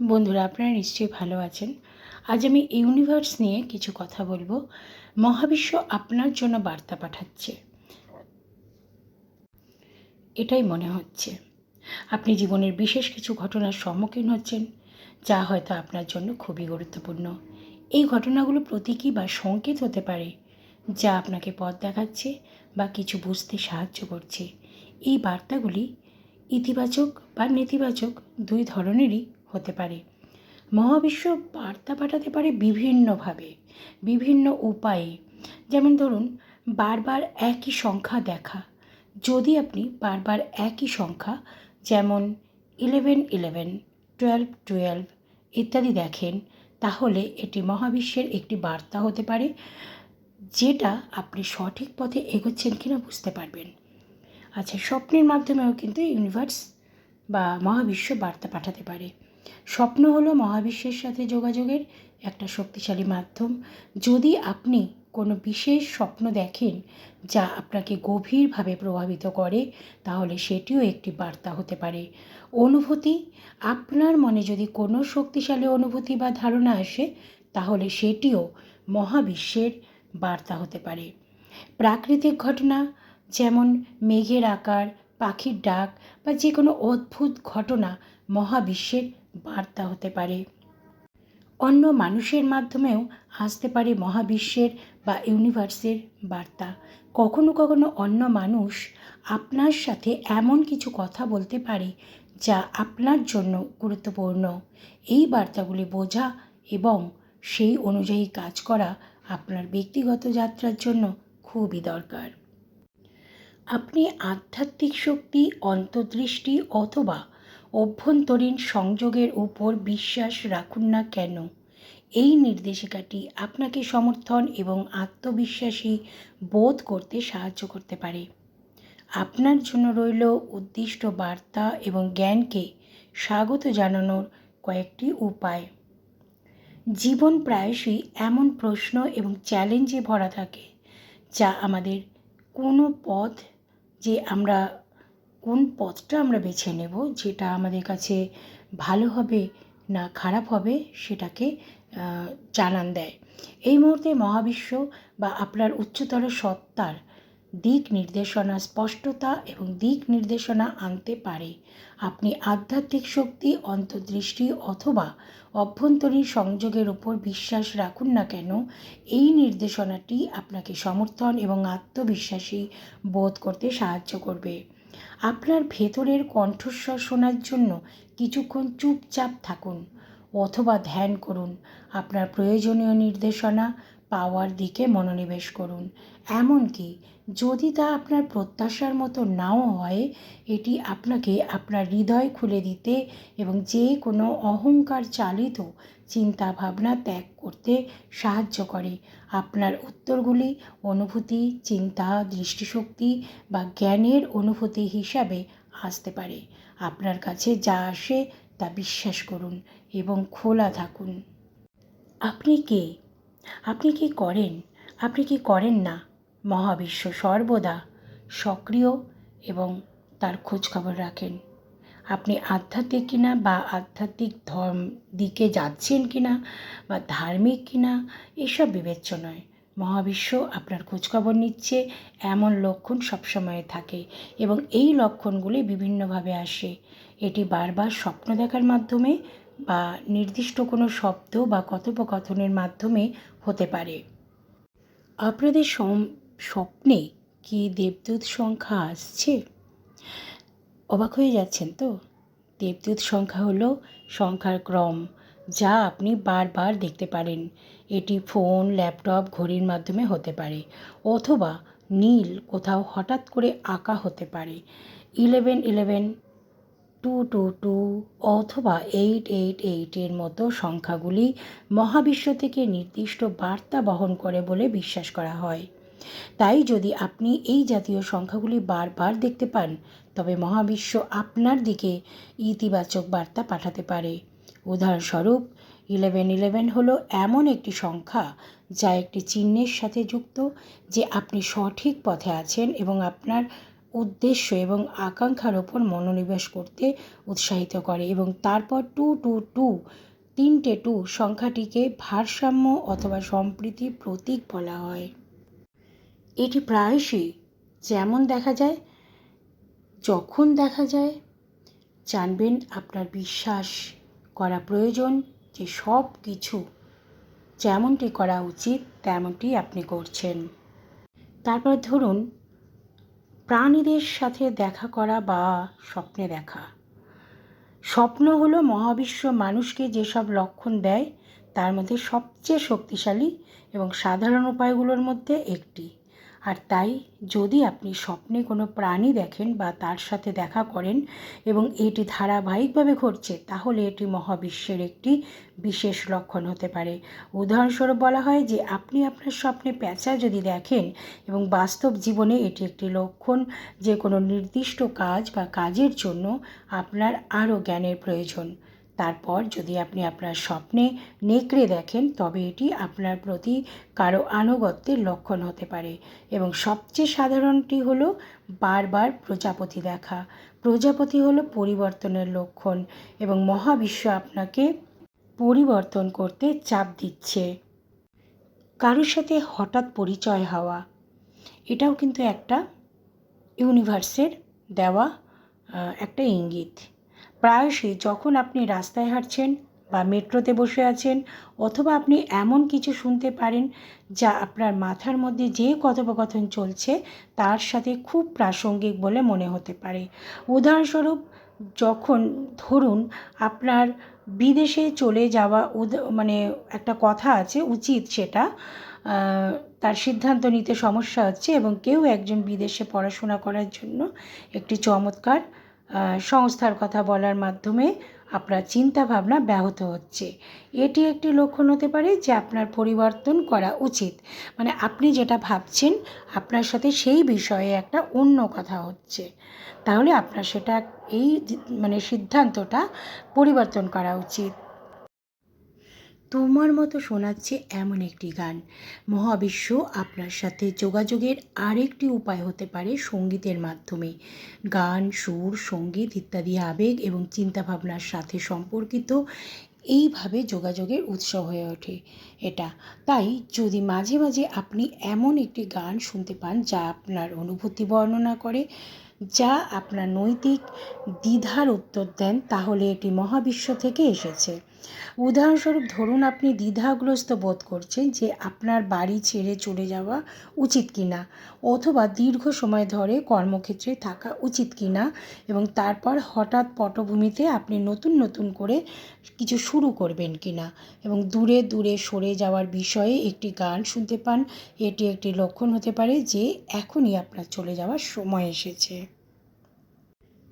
বন্ধুরা, আপনারা নিশ্চয়ই ভালো আছেন। আজ আমি ইউনিভার্স নিয়ে কিছু কথা বলব। মহাবিশ্ব আপনার জন্য বার্তা পাঠাচ্ছে। এটাই মনে হচ্ছে। আপনি জীবনের বিশেষ কিছু ঘটনার সম্মুখীন হচ্ছেন, যা হয়তো আপনার জন্য খুবই গুরুত্বপূর্ণ। এই ঘটনাগুলো প্রতীকী বা সংকেত হতে পারে, যা আপনাকে পথ দেখাচ্ছে বা কিছু বুঝতে সাহায্য করছে। এই বার্তাগুলি ইতিবাচক বা নেতিবাচক দুই ধরনেরই হতে পারে। মহাবিশ্ব বার্তা পাঠাতে পারে বিভিন্নভাবে, বিভিন্ন উপায়ে। যেমন ধরুন, বারবার একই সংখ্যা দেখা। যদি আপনি বারবার একই সংখ্যা, যেমন ইলেভেন ইলেভেন টুয়েলভ টুয়েলভ ইত্যাদি দেখেন, তাহলে এটি মহাবিশ্বের একটি বার্তা হতে পারে, যেটা আপনি সঠিক পথে এগোচ্ছেন কিনা বুঝতে পারবেন। আচ্ছা স্বপ্নের মাধ্যমেও কিন্তু ইউনিভার্স বা মহাবিশ্ব বার্তা পাঠাতে পারে। স্বপ্ন হলো মহাবিশ্বের সাথে যোগাযোগের একটা শক্তিশালী মাধ্যম। যদি আপনি কোনো বিশেষ স্বপ্ন দেখেন যা আপনাকে গভীরভাবে প্রভাবিত করে, তাহলে সেটিও একটি বার্তা হতে পারে। অনুভূতি, আপনার মনে যদি কোনো শক্তিশালী অনুভূতি বা ধারণা আসে, তাহলে সেটিও মহাবিশ্বের বার্তা হতে পারে। প্রাকৃতিক ঘটনা, যেমন মেঘের আকার, পাখির ডাক বা যে কোনো অদ্ভুত ঘটনা মহাবিশ্বের বার্তা হতে পারে। অন্য মানুষের মাধ্যমেও আসতে পারে মহাবিশ্বের বা ইউনিভার্সের বার্তা। কখনো কখনো অন্য মানুষ আপনার সাথে এমন কিছু কথা বলতে পারে যা আপনার জন্য গুরুত্বপূর্ণ। এই বার্তাগুলি বোঝা এবং সেই অনুযায়ী কাজ করা আপনার ব্যক্তিগত যাত্রার জন্য খুবই দরকার। আপনি আধ্যাত্মিক শক্তি, অন্তর্দৃষ্টি অথবা অভ্যন্তরীণ সংযোগের উপর বিশ্বাস রাখুন না কেন? এই নির্দেশিকাটি আপনাকে সমর্থন এবং আত্মবিশ্বাসী বোধ করতে সাহায্য করতে পারে। আপনার জন্য রইল উদ্দিষ্ট বার্তা এবং জ্ঞানকে স্বাগত জানানোর কয়েকটি উপায়। জীবন প্রায়শই এমন প্রশ্ন এবং চ্যালেঞ্জে ভরা থাকে, যা আমাদের কোনো পথ যে আমরা কোন পথটা আমরা বেছে নেব যেটা আমাদের কাছে ভালো হবে না খারাপ হবে সেটাকে জানান দেয়। এই মুহূর্তে মহাবিশ্ব বা আপনার উচ্চতর সত্তার দিক নির্দেশনা স্পষ্টতা এবং দিক নির্দেশনা আনতে পারে। আপনি আধ্যাত্মিক শক্তি, অন্তর্দৃষ্টি অথবা অভ্যন্তরীণ সংযোগের উপর বিশ্বাস রাখুন না কেন, এই নির্দেশনাটি আপনাকে সমর্থন এবং আত্মবিশ্বাসী বোধ করতে সাহায্য করবে। আপনার ভেতরের কণ্ঠস্বর শোনার জন্য কিছুক্ষণ চুপচাপ থাকুন অথবা ধ্যান করুন। আপনার প্রয়োজনীয় নির্দেশনা পাওয়ার দিকে মনোনিবেশ করুন। এমনকি যদি তা আপনার প্রত্যাশার মতো নাও হয়, এটি আপনাকে আপনার হৃদয় খুলে দিতে এবং যে কোনো অহংকার চালিত চিন্তা ভাবনা ত্যাগ করতে সাহায্য করে। আপনার উত্তরগুলি অনুভূতি, চিন্তা, দৃষ্টিশক্তি বা জ্ঞানের অনুভূতি হিসাবে আসতে পারে। আপনার কাছে যা আসে তা বিশ্বাস করুন এবং খোলা থাকুন। আপনি কে? আপনি কি করেন? আপনি কি করেন না? মহাবিশ্ব সর্বদা সক্রিয় এবং তার খোঁজখবর রাখেন। আপনি আধ্যাত্মিক কিনা বা আধ্যাত্মিক ধর্ম দিকে যাচ্ছেন কিনা বা ধার্মিক কিনা, এসব বিবেচ্য নয় মহাবিশ্ব আপনার খোঁজখবর নিচ্ছে, এমন লক্ষণ সবসময় থাকে এবং এই লক্ষণগুলি বিভিন্নভাবে আসে। এটি বারবার স্বপ্ন দেখার মাধ্যমে বা নির্দিষ্ট কোনো শব্দ বা কথোপকথনের মাধ্যমে হতে পারে। আপনাদের স্বপ্নে কি দেবদূত সংখ্যা আসছে? অবাক হয়ে যাচ্ছেন তো? দেবদূত সংখ্যা হলো সংখ্যার ক্রম যা আপনি বারবার দেখতে পারেন। এটি ফোন, ল্যাপটপ, ঘড়ির মাধ্যমে হতে পারে অথবা নীল কোথাও হঠাৎ করে আঁকা হতে পারে। Eleven eleven two two two অথবা এইট এইট এইটের মতো সংখ্যাগুলি মহাবিশ্ব থেকে নির্দিষ্ট বার্তা বহন করে বলে বিশ্বাস করা হয়। তাই যদি আপনি এই জাতীয় সংখ্যাগুলি বারবার দেখতে পান, তবে মহাবিশ্ব আপনার দিকে ইতিবাচক বার্তা পাঠাতে পারে। উদাহরণস্বরূপ, ইলেভেন ইলেভেন হলো এমন একটি সংখ্যা যা একটি চিহ্নের সাথে যুক্ত, যে আপনি সঠিক পথে আছেন এবং আপনার উদ্দেশ্য এবং আকাঙ্ক্ষার ওপর মনোনিবেশ করতে উৎসাহিত করে এবং তারপর টু টু টু, তিনটে টু সংখ্যাটিকে ভারসাম্য অথবা সম্প্রীতির প্রতীক বলা হয়। এটি প্রায়শই যেমন দেখা যায়, যখন দেখা যায়, জানবেন আপনার বিশ্বাস করা প্রয়োজন যে সব কিছু যেমনটি করা উচিত তেমনটি আপনি করছেন। তারপর ধরুন প্রাণীদের সাথে দেখা করা বা স্বপ্নে দেখা। স্বপ্ন হলো মহাবিশ্ব মানুষকে যেসব লক্ষণ দেয়, তার মধ্যে সবচেয়ে শক্তিশালী এবং সাধারণ উপায়গুলোর মধ্যে একটি। আর তাই যদি আপনি স্বপ্নে কোনো প্রাণী দেখেন বা তার সাথে দেখা করেন এবং এটি ধারাবাহিকভাবে ঘটছে, তাহলে এটি মহাবিশ্বের একটি বিশেষ লক্ষণ হতে পারে। উদাহরণস্বরূপ বলা হয় যে আপনি আপনার স্বপ্নে প্যাঁচা যদি দেখেন এবং বাস্তব জীবনে এটি একটি লক্ষণ, যে কোনো নির্দিষ্ট কাজ বা কাজের জন্য আপনার আরও জ্ঞানের প্রয়োজন। তারপর যদি আপনি আপনার স্বপ্নে নেকড়ে দেখেন, তবে এটি আপনার প্রতি কারও আনুগত্যের লক্ষণ হতে পারে। এবং সবচেয়ে সাধারণটি হলো বারবার প্রজাপতি দেখা। প্রজাপতি হলো পরিবর্তনের লক্ষণ এবং মহাবিশ্ব আপনাকে পরিবর্তন করতে চাপ দিচ্ছে। কারোর সাথে হঠাৎ পরিচয় হওয়া, এটাও কিন্তু একটা ইউনিভার্সের দেওয়া একটা ইঙ্গিত। প্রায়শই যখন আপনি রাস্তায় হাঁটছেন বা মেট্রোতে বসে আছেন অথবা আপনি এমন কিছু শুনতে পারেন যা আপনার মাথার মধ্যে যে কথোপকথন চলছে তার সাথে খুব প্রাসঙ্গিক বলে মনে হতে পারে। উদাহরণস্বরূপ, যখন ধরুন আপনার বিদেশে চলে যাওয়া মানে একটা কথা আছে, উচিত সেটা তার সিদ্ধান্ত নিতে সমস্যা হচ্ছে এবং কেউ একজন বিদেশে পড়াশোনা করার জন্য একটি চমৎকার সংস্থার কথা বলার মাধ্যমে আপনার চিন্তাভাবনা ব্যাহত হচ্ছে। এটি একটি লক্ষণ হতে পারে যে আপনার পরিবর্তন করা উচিত। মানে আপনি যেটা ভাবছেন, আপনার সাথে সেই বিষয়ে একটা অন্য কথা হচ্ছে। তাহলে আপনার সেটা এই মানে সিদ্ধান্তটা পরিবর্তন করা উচিত। তোমার মতো শোনাচ্ছে এমন একটি গান। মহাবিশ্ব আপনার সাথে যোগাযোগের আরেকটি উপায় হতে পারে সঙ্গীতের মাধ্যমে। গান, সুর, সংগীত ইত্যাদি আবেগ এবং চিন্তাভাবনার সাথে সম্পর্কিত এইভাবে যোগাযোগের উৎস হয়ে ওঠে। এটা তাই যদি মাঝে মাঝে আপনি এমন একটি গান শুনতে পান যা আপনার অনুভূতি বর্ণনা করে, যা আপনার নৈতিক দ্বিধার উত্তর দেন, তাহলে এটি মহাবিশ্ব থেকে এসেছে। উদাহরণস্বরূপ ধরুন আপনি দ্বিধাগ্রস্ত বোধ করছেন যে আপনার বাড়ি ছেড়ে চলে যাওয়া উচিত কি না অথবা দীর্ঘ সময় ধরে কর্মক্ষেত্রে থাকা উচিত কি না এবং তারপর হঠাৎ পটভূমিতে আপনি নতুন নতুন করে কিছু শুরু করবেন কি না এবং দূরে দূরে সরে যাওয়ার বিষয়ে একটি গান শুনতে পান। এটি একটি লক্ষণ হতে পারে যে এখনই আপনার চলে যাওয়ার সময় এসেছে।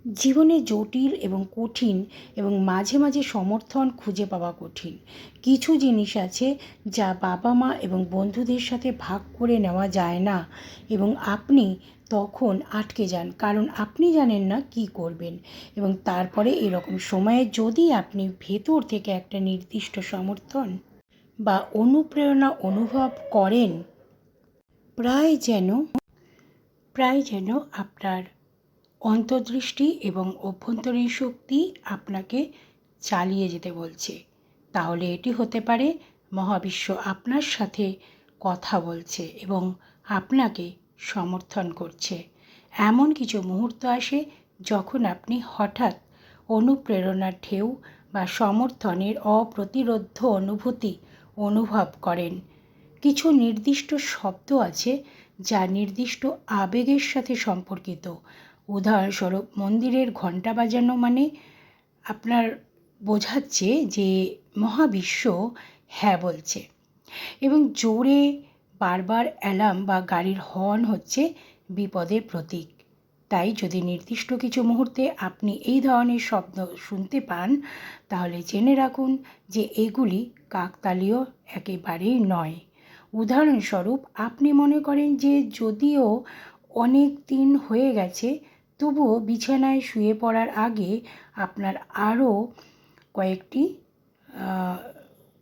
জীবনে জটিল এবং কঠিন এবং মাঝে মাঝে সমর্থন খুঁজে পাওয়া কঠিন। কিছু জিনিস আছে যা বাবা মা এবং বন্ধুদের সাথে ভাগ করে নেওয়া যায় না এবং আপনি তখন আটকে যান, কারণ আপনি জানেন না কি করবেন এবং তারপরে এরকম সময়ে যদি আপনি ভেতর থেকে একটা নির্দিষ্ট সমর্থন বা অনুপ্রেরণা অনুভব করেন, প্রায় যেন প্রায় যেন আপনার অন্তর্দৃষ্টি এবং অভ্যন্তরীণ শক্তি আপনাকে চালিয়ে যেতে বলছে। তাহলে এটি হতে পারে মহাবিশ্ব আপনার সাথে কথা বলছে এবং আপনাকে সমর্থন করছে। এমন কিছু মুহূর্ত আসে যখন আপনি হঠাৎ অনুপ্রেরণার ঢেউ বা সমর্থনের অপ্রতিরোধ্য অনুভূতি অনুভব করেন। কিছু নির্দিষ্ট শব্দ আছে যা নির্দিষ্ট আবেগের সাথে সম্পর্কিত। উদাহরণস্বরূপ মন্দিরের ঘণ্টা বাজানো মানে আপনার বোঝাচ্ছে যে মহাবিশ্ব হ্যাঁ বলছে। এবং জোরে বারবার অ্যালার্ম বা গাড়ির হর্ন হচ্ছে বিপদের প্রতীক। তাই যদি নির্দিষ্ট কিছু মুহূর্তে আপনি এই ধরনের শব্দ শুনতে পান, তাহলে জেনে রাখুন যে এগুলি কাকতালীয় একেবারেই নয়। উদাহরণস্বরূপ আপনি মনে করেন যে যদিও অনেক দিন হয়ে গেছে তবুও বিছানায় শুয়ে পড়ার আগে আপনার আরও কয়েকটি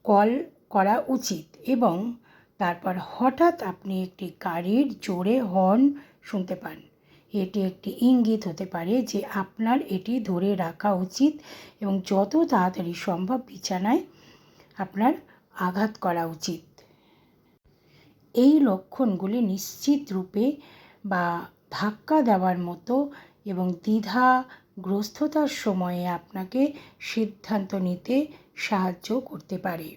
কল করা উচিত এবং তারপর হঠাৎ আপনি একটি গাড়ির জোরে হর্ন শুনতে পান। এটি একটি ইঙ্গিত হতে পারে যে আপনার এটি ধরে রাখা উচিত এবং যত তাড়াতাড়ি সম্ভব বিছানায় আপনার আঘাত করা উচিত। এই লক্ষণগুলি নিশ্চিত রূপে বা ধাক্কা দেওয়ার মতো এবং দ্বিধাগ্রস্ততার সময়ে আপনাকে সিদ্ধান্ত নিতে সাহায্য করতে পারে।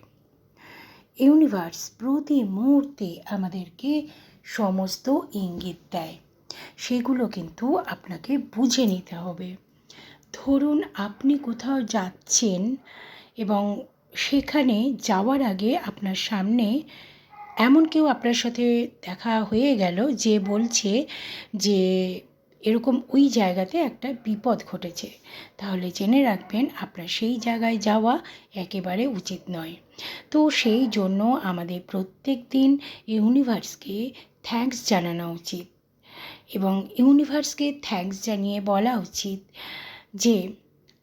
ইউনিভার্স প্রতি মুহূর্তে আমাদেরকে সমস্ত ইঙ্গিত দেয়। সেগুলো কিন্তু আপনাকে বুঝে নিতে হবে। ধরুন আপনি কোথাও যাচ্ছেন এবং সেখানে যাওয়ার আগে আপনার সামনে এমন কেউ আপনার সাথে দেখা হয়ে গেল যে বলছে যে এরকম ওই জায়গাতে একটা বিপদ ঘটেছে। তাহলে জেনে রাখবেন, আপনার সেই জায়গায় যাওয়া একেবারে উচিত নয়। তো সেই জন্য আমাদের প্রত্যেক দিন ইউনিভার্সকে থ্যাঙ্কস জানানো উচিত এবং ইউনিভার্সকে থ্যাঙ্কস জানিয়ে বলা উচিত যে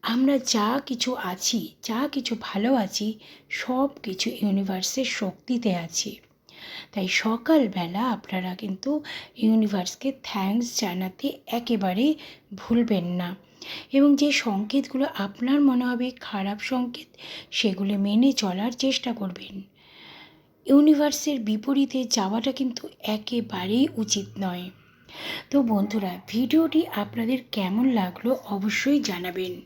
আমরা যা কিছু আছি, যা কিছু ভালো আছি সব কিছু ইউনিভার্সের শক্তিতে আছি। তাই সকালবেলা আপনারা কিন্তু ইউনিভার্সকে থ্যাংকস জানাতে একেবারে ভুলবেন না। এবং যে সংকেতগুলো আপনার মনে হবে খারাপ সংকেত, সেগুলো মেনে চলার চেষ্টা করবেন। ইউনিভার্সের বিপরীতে যাওয়াটা কিন্তু একেবারেই উচিত নয়। তো বন্ধুরা, ভিডিওটি আপনাদের কেমন লাগল অবশ্যই জানাবেন।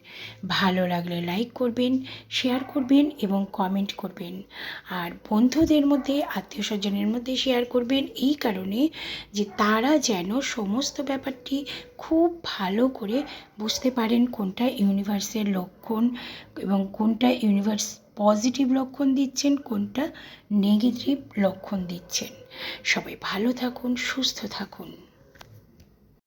ভালো লাগলে লাইক করবেন শেয়ার করবেন এবং কমেন্ট করবেন। আর বন্ধুদের মধ্যে, আত্মীয় স্বজনের মধ্যে শেয়ার করবেন এই কারণে যে তারা যেন সমস্ত ব্যাপারটি খুব ভালো করে বুঝতে পারেন কোনটা ইউনিভার্সের লক্ষণ এবং কোনটা ইউনিভার্স পজিটিভ লক্ষণ দিচ্ছেন, কোনটা নেগেটিভ লক্ষণ দিচ্ছেন। সবাই ভালো থাকুন, সুস্থ থাকুন।